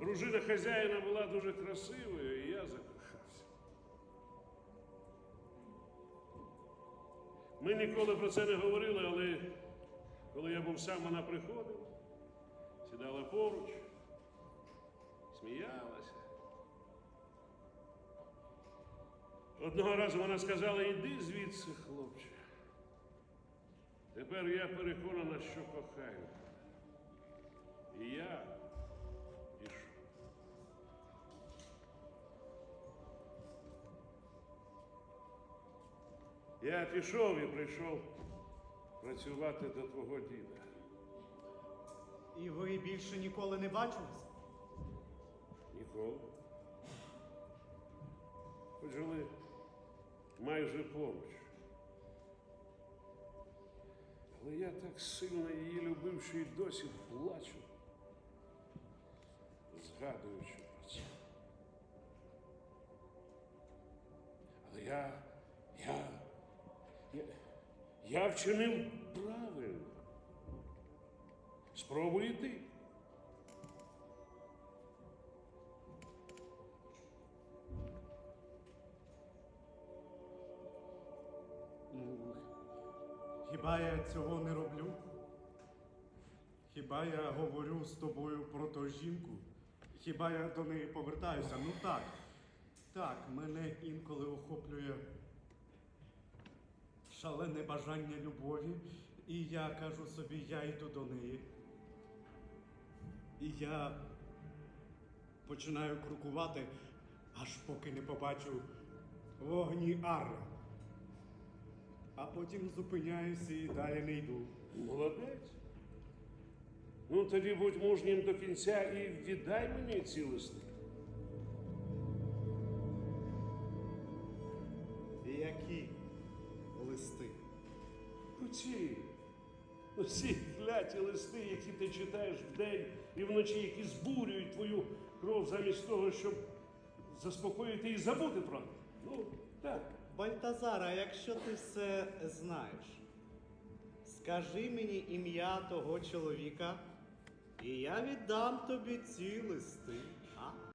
Дружина хазяїна була дуже красивою, і я закохався. Ми ніколи про це не говорили, але коли я був сам, вона приходила, сідала поруч, сміялася. Одного разу вона сказала, іди звідси, хлопче. Тепер я переконана, що кохаю. І я Я пішов і прийшов працювати до твого діда. І ви більше ніколи не бачились? Ніколи. Хоч жили майже поруч. Але я так сильно її любив, що й досі плачу, згадуючи про це. Але я, я вчинив правильно. Спробуй ти. Хіба я цього не роблю? Хіба я говорю з тобою про ту жінку? Хіба я до неї повертаюся? Ну так. Так, мене інколи охоплює шалене бажання любові, і я кажу собі, я йду до неї. І я починаю крокувати, аж поки не побачу вогні Арра. А потім зупиняюся і далі не йду. Молодець. Ну, тоді будь мужнім до кінця і віддай мені ці листи. Які? Оці, оці кляті листи, які ти читаєш вдень і вночі, які збурюють твою кров замість того, щоб заспокоїти і забути про них. Ну, так. Бальтазара, якщо ти все знаєш, скажи мені ім'я того чоловіка, і я віддам тобі ці листи. А?